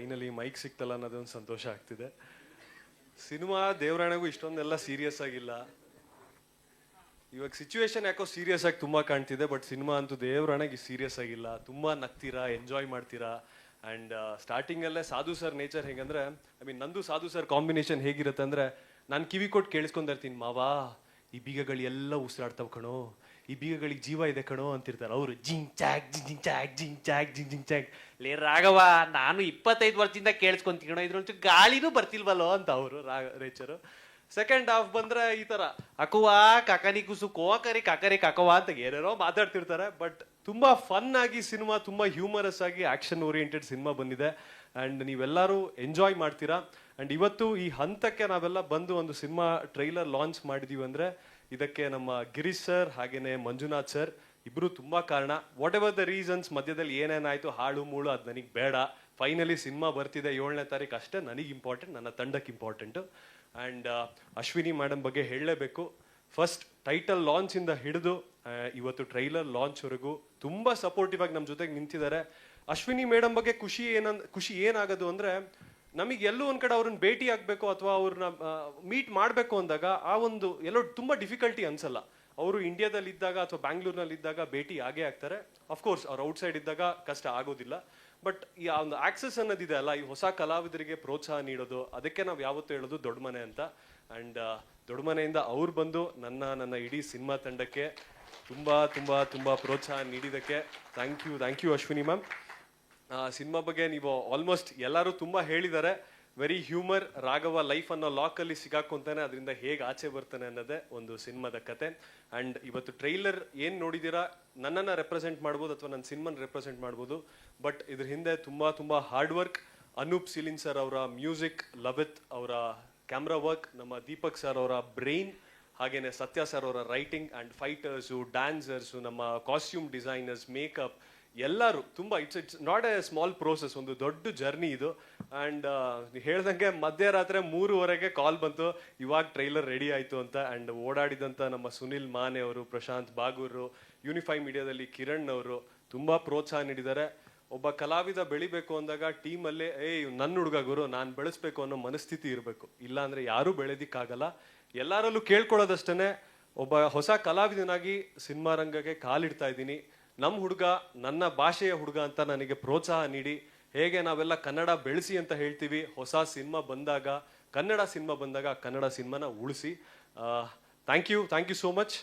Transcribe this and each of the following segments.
Finally mic ಸಿಕ್ತಲ್ಲ ಅನ್ನೋದೊಂದು ಸಂತೋಷ ಆಗ್ತಿದೆ. Cinema ದೇವರಾಣೆಗೂ ಇಷ್ಟೊಂದೆಲ್ಲ ಸೀರಿಯಸ್ ಆಗಿಲ್ಲ. ಇವಾಗ ಸಿಚುವೇಶನ್ ಯಾಕೋ ಸೀರಿಯಸ್ ಆಗಿ ತುಂಬಾ ಕಾಣ್ತಿದೆ ಬಟ್ ಸಿನಿಮಾ ಅಂತೂ ದೇವರಾಣೆಗೆ ಸೀರಿಯಸ್ ಆಗಿಲ್ಲ. ತುಂಬಾ ನಗ್ತೀರಾ ಎಂಜಾಯ್ ಮಾಡ್ತೀರಾ? ಅಂಡ್ ಸ್ಟಾರ್ಟಿಂಗ್ ಅಲ್ಲೇ ಸಾಧು ಸರ್ ನೇಚರ್ ಹೇಗಂದ್ರೆ ಐ ಮೀನ್ ನಂದು ಸಾಧು ಸರ್ ಕಾಂಬಿನೇಷನ್ ಹೇಗಿರುತ್ತೆ ಅಂದ್ರೆ, ನಾನು ಕಿವಿ ಕೊಟ್ಟು ಕೇಳಿಸ್ಕೊಂಡಿರ್ತೀನಿ ಮಾವಾ, ಈ ಬೀಗಗಳು ಎಲ್ಲ ಉಸಿರಾಡ್ತಾವ ಕಣೋ. ಈ ಬೀಗಗಳಿಗೆ ಜೀವ ಇದೆ ಕಣೋ ಅಂತಿರ್ತಾರೆ. ಅವರು ಜಿಂಗ್ ಚಾಕ್ ಜಿಂಗ್ ಚಾಕ್ ಜಿಂಗ್ ಚಾಕ್ ಜಿಂಗ್ ಜಿಂಗ್ ಚಾಕ್ ಲೇ ರಾಘವ, ನಾನು ಇಪ್ಪತ್ತೈದು ವರ್ಷದಿಂದ ಕೇಳಿಸ್ಕೊಂತೀನೋ ಇದ್ರೊಂಚು ಗಾಳಿನೂ ಬರ್ತಿಲ್ವಲ್ಲೋ ಅಂತ ಅವರು ರೇಚರು. ಸೆಕೆಂಡ್ ಹಾಫ್ ಬಂದ್ರೆ ಈ ತರ, ಅಕುವಾ, ಕಕನಿ ಕುಸು ಕೋಕರಿ ಕಕರಿ, ಕಾಕವಾ ಅಂತ ಏನೇನೋ ಮಾತಾಡ್ತಿರ್ತಾರೆ. ಬಟ್ ತುಂಬಾ ಫನ್ ಆಗಿ ಸಿನಿಮಾ, ತುಂಬಾ ಹ್ಯೂಮರಸ್ ಆಗಿ ಆಕ್ಷನ್ ಓರಿಯೆಂಟೆಡ್ ಸಿನಿಮಾ ಬಂದಿದೆ. ಅಂಡ್ ನೀವೆಲ್ಲರೂ ಎಂಜಾಯ್ ಮಾಡ್ತೀರಾ. ಅಂಡ್ ಇವತ್ತು ಈ ಹಂತಕ್ಕೆ ನಾವೆಲ್ಲ ಬಂದು ಒಂದು ಸಿನಿಮಾ ಟ್ರೈಲರ್ ಲಾಂಚ್ ಮಾಡಿದೀವಿ ಅಂದ್ರೆ ಇದಕ್ಕೆ ನಮ್ಮ ಗಿರೀಶ್ ಸರ್ ಹಾಗೇನೆ ಮಂಜುನಾಥ್ ಸರ್ ಇಬ್ಬರು ತುಂಬಾ ಕಾರಣ. ವಾಟ್ ಎವರ್ ದ ರೀಸನ್ಸ್ ಮಧ್ಯದಲ್ಲಿ ಏನೇನಾಯ್ತು, ಹಾಳು, ಮೂಳು ಅದು ನನಗೆ ಬೇಡ. ಫೈನಲಿ ಸಿನಿಮಾ ಬರ್ತಿದೆ ಏಳನೇ ತಾರೀಕು ಅಷ್ಟೇ, ನನಗೆ ಇಂಪಾರ್ಟೆಂಟ್ ನನ್ನ ತಂಡಕ್ಕೆ ಇಂಪಾರ್ಟೆಂಟು ಆ್ಯಂಡ್ ಅಶ್ವಿನಿ ಮೇಡಮ್ ಬಗ್ಗೆ ಹೇಳಲೇಬೇಕು. ಫಸ್ಟ್ ಟೈಟಲ್ ಲಾಂಚಿಂದ ಹಿಡಿದು ಇವತ್ತು ಟ್ರೈಲರ್ ಲಾಂಚ್ವರೆಗೂ ತುಂಬಾ ಸಪೋರ್ಟಿವ್ ಆಗಿ ನಮ್ಮ ಜೊತೆಗೆ ನಿಂತಿದ್ದಾರೆ. ಅಶ್ವಿನಿ ಮೇಡಮ್ ಬಗ್ಗೆ ಖುಷಿ ಏನಂದ್, ಖುಷಿ ಏನಾಗೋದು ಅಂದ್ರೆ ನಮಗೆ ಎಲ್ಲೂ ಒಂದು ಕಡೆ ಅವ್ರನ್ನ ಭೇಟಿ ಆಗಬೇಕು ಅಥವಾ ಅವ್ರನ್ನ ಮೀಟ್ ಮಾಡಬೇಕು ಅಂದಾಗ ಆ ಒಂದು ಎಲ್ಲೋ ತುಂಬ ಡಿಫಿಕಲ್ಟಿ ಅನ್ಸಲ್ಲ. ಅವರು ಇಂಡಿಯಾದಲ್ಲಿ ಇದ್ದಾಗ ಅಥವಾ ಬ್ಯಾಂಗ್ಳೂರ್ನಲ್ಲಿ ಇದ್ದಾಗ ಭೇಟಿ ಆಗೇ ಆಗ್ತಾರೆ. ಅಫ್ಕೋರ್ಸ್ ಅವ್ರು ಔಟ್ಸೈಡ್ ಇದ್ದಾಗ ಕಷ್ಟ ಆಗೋದಿಲ್ಲ. ಬಟ್ ಈ ಆ ಒಂದು ಆಕ್ಸೆಸ್ ಅನ್ನೋದಿದೆ ಅಲ್ಲ, ಈ ಹೊಸ ಕಲಾವಿದರಿಗೆ ಪ್ರೋತ್ಸಾಹ ನೀಡೋದು, ಅದಕ್ಕೆ ನಾವು ಯಾವತ್ತೂ ಹೇಳೋದು ದೊಡ್ಡ ಮನೆ ಅಂತ. ಆ್ಯಂಡ್ ದೊಡ್ಡ ಮನೆಯಿಂದ ಅವ್ರು ಬಂದು ನನ್ನ ನನ್ನ ಇಡೀ ಸಿನಿಮಾ ತಂಡಕ್ಕೆ ತುಂಬ ತುಂಬ ತುಂಬ ಪ್ರೋತ್ಸಾಹ ನೀಡಿದ್ದಕ್ಕೆ thank you thank you Ashwini ma'am cinema ಬಗ್ಗೆ ನೀವು ಆಲ್ಮೋಸ್ಟ್ ಎಲ್ಲರೂ ತುಂಬ ಹೇಳಿದ್ದಾರೆ. ವೆರಿ ಹ್ಯೂಮರ್ ರಾಘವ ಲೈಫ್ ಅನ್ನೋ ಲಾಕಲ್ಲಿ ಸಿಗಾಕೊಂತಾನೆ ಅದರಿಂದ ಹೇಗೆ ಆಚೆ ಬರ್ತಾನೆ ಅನ್ನೋದೇ ಒಂದು ಸಿನಿಮಾದ ಕತೆ. ಅಂಡ್ ಇವತ್ತು ಟ್ರೈಲರ್ ಏನು ನೋಡಿದ್ದೀರಾ ನನ್ನನ್ನು ರೆಪ್ರೆಸೆಂಟ್ ಮಾಡ್ಬೋದು ಅಥವಾ ನನ್ನ ಸಿನಿಮಾನ ರೆಪ್ರೆಸೆಂಟ್ ಮಾಡ್ಬೋದು. ಬಟ್ ಇದ್ರ ಹಿಂದೆ ತುಂಬ ತುಂಬ hard work Anoop Seelin sir ಅವರ ಮ್ಯೂಸಿಕ್ ಲವಿತ್ ಅವರ ಕ್ಯಾಮ್ರಾ ವರ್ಕ್ ನಮ್ಮ ದೀಪಕ್ ಸರ್ ಅವರ ಬ್ರೈನ್ ಹಾಗೆಯೇ ಸತ್ಯ ಸರ್ ಅವರ ರೈಟಿಂಗ್ ಆ್ಯಂಡ್ ಫೈಟರ್ಸು ಡ್ಯಾನ್ಸರ್ಸು ನಮ್ಮ ಕಾಸ್ಟ್ಯೂಮ್ ಡಿಸೈನರ್ಸ್ ಮೇಕಪ್ ಎಲ್ಲರೂ ತುಂಬ it's it's not a small process ಒಂದು ದೊಡ್ಡ ಜರ್ನಿ ಇದು. ಆ್ಯಂಡ್ ಹೇಳ್ದಂಗೆ ಮಧ್ಯರಾತ್ರಿ ಮೂರುವರೆಗೆ ಕಾಲ್ ಬಂತು. ಇವಾಗ ಟ್ರೈಲರ್ ರೆಡಿ ಆಯಿತು ಅಂತ. ಆ್ಯಂಡ್ ಓಡಾಡಿದಂಥ ನಮ್ಮ ಸುನಿಲ್ ಮಾನೆ ಅವರು, ಪ್ರಶಾಂತ್ ಬಾಗೂರು ಯೂನಿಫೈ ಮೀಡಿಯಾದಲ್ಲಿ ಕಿರಣ್ ಅವರು ತುಂಬ ಪ್ರೋತ್ಸಾಹ ನೀಡಿದ್ದಾರೆ. ಒಬ್ಬ ಕಲಾವಿದ ಬೆಳಿಬೇಕು ಅಂದಾಗ ಟೀಮಲ್ಲೇ, ಏಯ್ ನನ್ನ ಹುಡುಗ ಗುರು, ನಾನು ಬೆಳೆಸ್ಬೇಕು ಅನ್ನೋ ಮನಸ್ಥಿತಿ ಇರಬೇಕು. ಇಲ್ಲಾಂದರೆ ಯಾರೂ ಬೆಳೆದಿಕ್ಕಾಗಲ್ಲ. ಎಲ್ಲರಲ್ಲೂ ಕೇಳ್ಕೊಳ್ಳೋದಷ್ಟೇ ಒಬ್ಬ ಹೊಸ ಕಲಾವಿದನಾಗಿ ಸಿನಿಮಾ ರಂಗಕ್ಕೆ ಕಾಲಿಡ್ತಾ ಇದ್ದೀನಿ. ನಮ್ಮ ಹುಡುಗ, ನನ್ನ ಭಾಷೆಯ ಹುಡುಗ ಅಂತ ನನಗೆ ಪ್ರೋತ್ಸಾಹ ನೀಡಿ, ಹೇಗೆ ನಾವೆಲ್ಲ ಕನ್ನಡ ಬೆಳೆಸಿ ಅಂತ ಹೇಳ್ತೀವಿ, ಹೊಸ ಸಿನಿಮಾ ಬಂದಾಗ, ಕನ್ನಡ ಸಿನಿಮಾ ಬಂದಾಗ ಕನ್ನಡ ಸಿನಿಮಾನ ಉಳಿಸಿ thank you thank you so much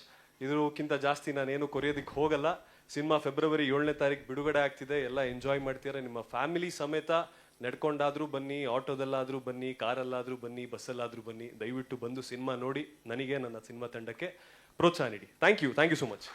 ಇದಕ್ಕಿಂತ ಜಾಸ್ತಿ ನಾನೇನು ಕೊರಿಯೋದಕ್ಕೆ ಹೋಗಲ್ಲ. ಸಿನಿಮಾ ಫೆಬ್ರವರಿ ಏಳನೇ ತಾರೀಕು ಬಿಡುಗಡೆ ಆಗ್ತಿದೆ, ಎಲ್ಲ ಎಂಜಾಯ್ ಮಾಡ್ತೀರಾ? ನಿಮ್ಮ ಫ್ಯಾಮಿಲಿ ಸಮೇತ ನಡ್ಕೊಂಡಾದರೂ ಬನ್ನಿ, ಆಟೋದಲ್ಲಾದರೂ ಬನ್ನಿ, ಕಾರಲ್ಲಾದರೂ ಬನ್ನಿ, ಬಸ್ಸಲ್ಲಾದರೂ ಬನ್ನಿ, ದಯವಿಟ್ಟು ಬಂದು ಸಿನಿಮಾ ನೋಡಿ, ನನಗೆ ನನ್ನ ಸಿನಿಮಾ ತಂಡಕ್ಕೆ ಪ್ರೋತ್ಸಾಹ ನೀಡಿ. Thank you thank you so much